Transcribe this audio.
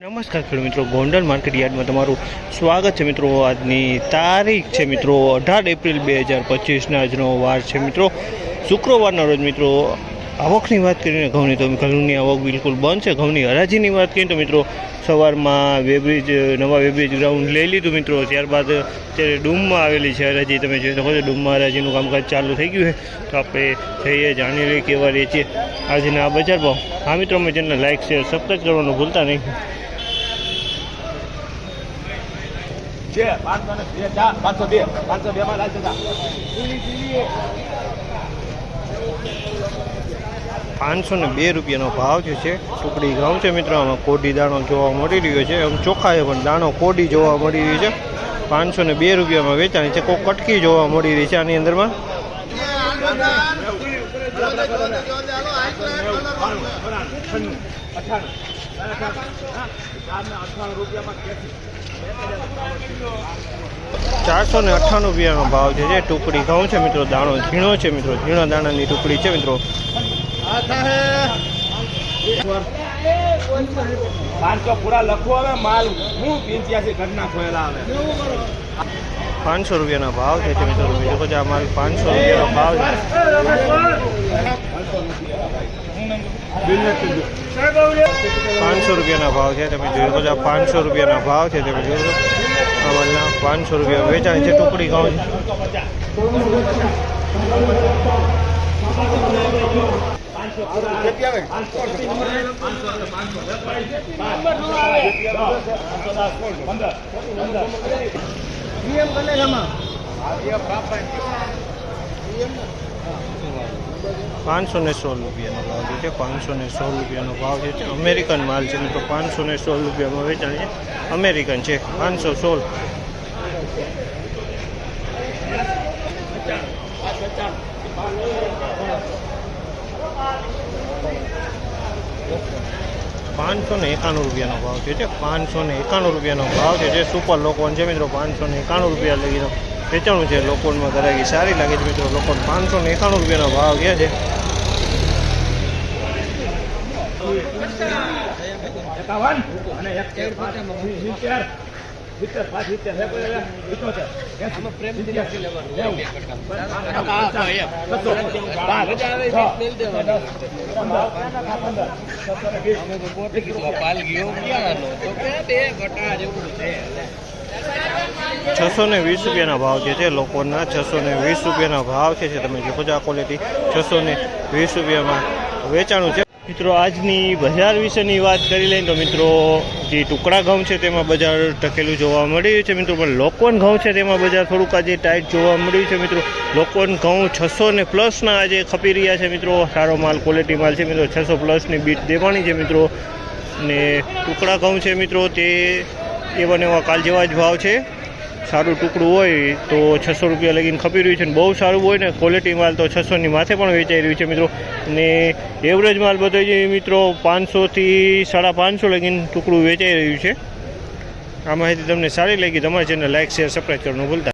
નમસ્કાર ખેડૂત મિત્રો, ગોંડલ માર્કેટ યાર્ડમાં તમારું સ્વાગત છે મિત્રો. આજની તારીખ છે મિત્રો, અઢાર એપ્રિલ બે હજાર પચીસના આજનો વાર છે મિત્રો. શુક્રવારના રોજ મિત્રો, આવકની વાત કરીને ઘઉંની તો ઘઉંની આવક બિલકુલ બંધ છે. ઘઉંની હરાજીની વાત કરીએ તો મિત્રો, સવારમાં વેબ્રિજ, નવા વેબ્રિજ ગ્રાઉન્ડ લઈ લીધું મિત્રો. ત્યારબાદ અત્યારે ડૂમમાં આવેલી છે હરાજી. તમે જોઈ શકો છો, ડૂમમાં હરાજીનું કામકાજ ચાલુ થઈ ગયું છે. તો આપણે જઈએ, જાણી લઈએ કેવા રહીએ છે આજના આ બજાર ભાવ. હા મિત્રો, અમે ચેનલ લાઇક શેર સબસ્ક્રાઈબ કરવાનું ભૂલતા નહીં. છે. પાંચસો ને બે ચાર પાંચસો બે. પાંચસો બે માં લાલ પાંચસો ને બે રૂપિયાનો ભાવ જે છે ટુકડી ઘઉં છે મિત્રો. આમાં કોડી દાણો જોવા મળી રહ્યો છે. આમ ચોખાએ પણ દાણો કોડી જોવા મળી રહ્યો છે. પાંચસો ને બે રૂપિયામાં વેચાણી છે. કોઈ કટકી જોવા મળી રહી છે આની અંદરમાં. ચારસો ને અઠ્ઠાણું રૂપિયાનો ભાવ જે છે ટુકડી ઘઉં છે મિત્રો દાણો ઝીણો છે મિત્રો ઝીણા દાણાની ટુકડી છે મિત્રો. પાંચસો પૂરા લખો હવે માલ હું પંચ્યાસી ઘરના ખોયેલા આવે પાંચસો રૂપિયાના ભાવ છે તે મિત્રો પછી આ માલ પાંચસો રૂપિયાનો ભાવ છે. પાંચસો રૂપિયાના ભાવ છે તમે જોઈ શકો પાંચસો રૂપિયાના ભાવ છે તમે જોઈ શકો આ પાંચસો રૂપિયા વેચાણ છે ટુકડી ઘઉં છે પાંચસો ને સોળ રૂપિયાનો ભાવ જે છે, પાંચસો ને સોળ રૂપિયાનો ભાવ જે છે, અમેરિકન માલ છે. મિત્રો પાંચસો ને સોળ રૂપિયામાં વેચાણ છે. અમેરિકન છે. પાંચસો સોળ. પાંચસો ને એકાણું રૂપિયાનો ભાવ છે, પાંચસો ને એકાણું રૂપિયાનો ભાવ છે જે સુપર લોકોન છે મિત્રો પાંચસો ને એકાણું રૂપિયા લગીનો વેચાણું છે લોકોનમાં ગરાગી સારી લાગે છે મિત્રો લોકો પાંચસો ને એકાણું રૂપિયાનો ભાવ ગયા છે પાલ ગયો બાર, છ, છસો ને વીસ રૂપિયાના ભાવ જે છે લોકોના છસો ને વીસ રૂપિયાના ભાવ છે તમે જોકો છો આ ક્વોલિટી છસો ને વીસ રૂપિયામાં વેચાણું છે. મિત્રો, આજની બજાર વિશેની વાત કરી લઈએ તો મિત્રો, જે ટુકડા ઘઉં છે તેમાં બજાર ટકેલું જોવા મળી રહ્યું છે મિત્રો, પણ લોકોન ઘઉં છે તેમાં બજાર થોડુંક આજે ટાઈટ જોવા મળ્યું છે મિત્રો. લોકોન ઘઉં છસો ને પ્લસના આજે ખપી રહ્યા છે મિત્રો. સારો માલ ક્વોલિટી માલ છે મિત્રો. છસો પ્લસની બીટ દેવાની છે મિત્રો. ને ટુકડા ઘઉં છે મિત્રો, તે એવા ને એવા કાલ જેવા જ ભાવ છે. સારું ટુકડું હોય તો છસો રૂપિયા લગીને ખપી રહ્યું છે ને બહુ સારું હોય ને ક્વોલિટી માલ તો છસોની માથે પણ વેચાઈ રહ્યું છે મિત્રો. ને એવરેજ માલ બધો જે મિત્રો, પાંચસોથી સાડા પાંચસો લગીને ટુકડું વેચાઈ રહ્યું છે. આ માહિતી તમને સારી લાગી તમારી ચેનલ લાઇક શેર સબસ્ક્રાઈબ કરવાનું ભૂલતા